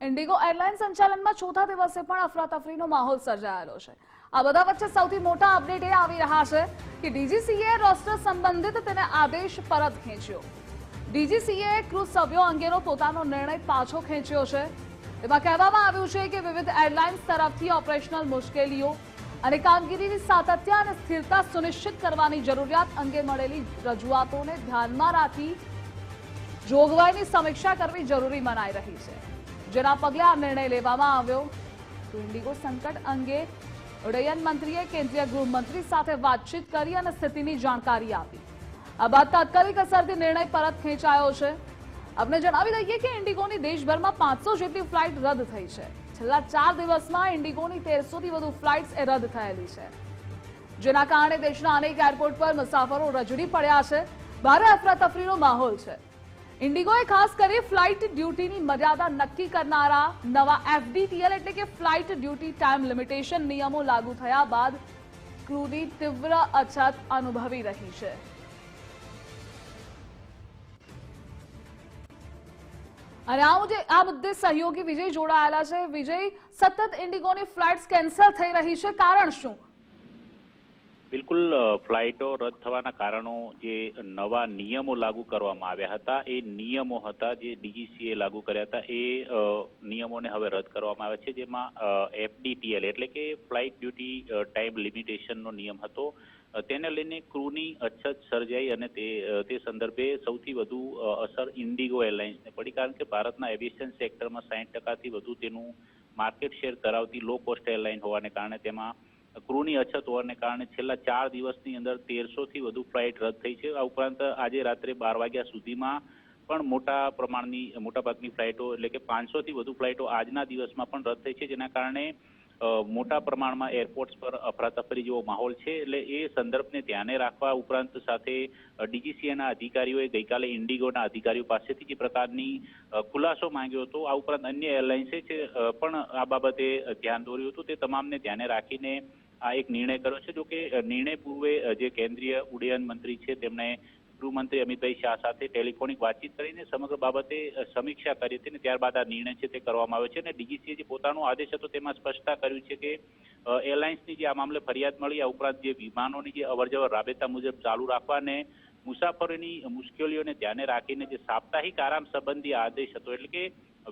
Indigo airline સંચાલનમાં ચોથા દિવસે પણ અફરાતફરીનો માહોલ સર્જાયેલો છે. આ બધા વચ્ચે સૌથી મોટા અપડેટ એ આવી રહ્યા છે કે ડીજીસીએ રોસ્ટર સંબંધિત તેને આદેશ પરત ખેંચ્યો. ડીજીસીએ ક્રૂઝ સભ્યો અંગેનો પોતાનો નિર્ણય પાછો ખેંચ્યો છે. એમાં કહેવામાં આવ્યું છે કે વિવિધ એરલાઇન્સ તરફથી ઓપરેશનલ મુશ્કેલીઓ અને કામગીરીની સાતત્ય અને સ્થિરતા સુનિશ્ચિત કરવાની જરૂરિયાત અંગે મળેલી રજૂઆતોને ધ્યાનમાં રાખી જોગવાઈની સમીક્ષા કરવી જરૂરી મનાઈ રહી છે. જેના પગલે આ નિર્ણય લેવામાં આવ્યો. ઇન્ડિગો સંકટ અંગે ઉડ્ડયન મંત્રીએ કેન્દ્રીય ગૃહમંત્રી સાથે વાતચીત કરી અને સ્થિતિની જાણકારી આપી. આ બાદ તાત્કાલિક અસરથી નિર્ણય પરત ખેંચાયો છે. આપણે જણાવી દઈએ કે ઇન્ડિગોની દેશભરમાં પાંચસો જેટલી ફ્લાઇટ રદ થઈ છે. છેલ્લા ચાર દિવસમાં ઇન્ડિગોની તેરસોથી વધુ ફ્લાઇટ્સ એ રદ થયેલી છે. જેના કારણે દેશના અનેક એરપોર્ટ પર મુસાફરો રજડી પડ્યા છે. ભારે અફરાતફરીનો માહોલ છે. ઇન્ડિગોએ ખાસ કરી ફ્લાઇટ ડ્યુટીની મર્યાદા નક્કી કરનારા નવા એફડીટીએલ એટલે કે ફ્લાઇટ ડ્યુટી ટાઈમ લિમિટેશન નિયમો લાગુ થયા બાદ ક્રૂની તીવ્ર અછત અનુભવી રહી છે. અને આ મુદ્દે આ મુદ્દે સહયોગી વિજય જોડાયેલા છે. વિજય, સતત ઇન્ડિગોની ફ્લાઇટ્સ કેન્સલ થઈ રહી છે. કારણ શું? બિલકુલ ફ્લાઇટો રદ થવાના કારણો જે નવા નિયમો લાગુ કરવામાં આવ્યા હતા, એ નિયમો હતા જે ડીજીસીએ લાગુ કર્યા હતા, એ નિયમોને હવે રદ કરવામાં આવ્યા છે, જેમાં એફડીટીએલ એટલે કે ફ્લાઇટ ડ્યુટી ટાઈમ લિમિટેશનનો નિયમ હતો. તેને લઈને ક્રૂની અછત સર્જાઈ અને તે તે સંદર્ભે સૌથી વધુ અસર ઇન્ડિગો એરલાઇન્સને પડી, કારણ કે ભારતના એવિએશન સેક્ટરમાં સાહીઠ ટકાથી વધુ તેનું માર્કેટ શેર ધરાવતી લો કોસ્ટ એરલાઇન હોવાને કારણે તેમાં ક્રૂની અછત હોવાને કારણે છેલ્લા ચાર દિવસની અંદર તેરસોથી વધુ ફ્લાઇટ રદ થઈ છે. આ ઉપરાંત આજે રાત્રે બાર વાગ્યા સુધીમાં પણ મોટા પ્રમાણની, મોટાભાગની ફ્લાઇટો એટલે કે પાંચસોથી વધુ ફ્લાઇટો આજના દિવસમાં પણ રદ થઈ છે, જેના કારણે મોટા પ્રમાણમાં એરપોર્ટ્સ પર અફરાતફરી જેવો માહોલ છે. એટલે એ સંદર્ભને ધ્યાને રાખવા ઉપરાંત સાથે ડીજીસીએના અધિકારીઓએ ગઈકાલે ઇન્ડિગોના અધિકારીઓ પાસેથી જે પ્રકારની ખુલાસો માંગ્યો હતો, આ ઉપરાંત અન્ય એરલાઇન્સે પણ આ બાબતે ધ્યાન દોર્યું હતું. તે તમામને ધ્યાને રાખીને આ એક નિર્ણય કર્યો છે. જો કે નિર્ણય પૂર્વે જે કેન્દ્રીય ઉડ્ડયન મંત્રી છે, તેમણે ગૃહમંત્રી અમિતભાઈ શાહ સાથે ટેલિફોનિક વાતચીત કરીને સમગ્ર બાબતે સમીક્ષા કરી હતી અને ત્યારબાદ આ નિર્ણય છે તે કરવામાં આવ્યો છે. અને ડીજીસીએ જે પોતાનો આદેશ હતો તેમાં સ્પષ્ટતા કર્યું છે કે એરલાઇન્સની જે આ મામલે ફરિયાદ મળી, આ ઉપરાંત જે વિમાનોની જે અવરજવર રાબેતા મુજબ ચાલુ રાખવાને મુસાફરોની મુશ્કેલીઓને ધ્યાને રાખીને જે સાપ્તાહિક આરામ સંબંધી આદેશ હતો, એટલે કે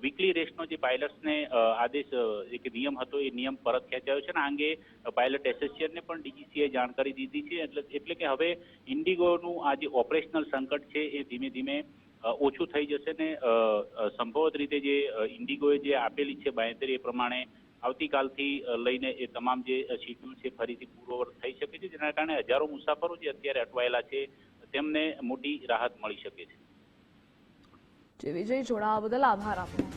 વીકલી રેસ્ટનો જે પાયલટ્સને આદેશ એક નિયમ હતો, એ નિયમ પરત ખેંચાયો છે અને આ અંગે પાયલટ એસોસિએશનને પણ ડીજીસીએ જાણકારી દીધી છે, એટલે એટલે કે હવે ઇન્ડિગોનું આ જે ઓપરેશનલ સંકટ છે, એ ધીમે ધીમે ઓછું થઈ જશે ને સંભવત રીતે જે ઇન્ડિગોએ જે આપેલી છે બાંયધરી એ પ્રમાણે આવતીકાલથી લઈને એ તમામ જે શિડ્યુલ છે, ફરીથી પૂર્વવત થઈ શકે છે, જેના કારણે હજારો મુસાફરો જે અત્યારે અટવાયેલા છે તેમને મોટી રાહત મળી શકે છે. જે વિજય જોડાવા બદલ આભાર આપનો.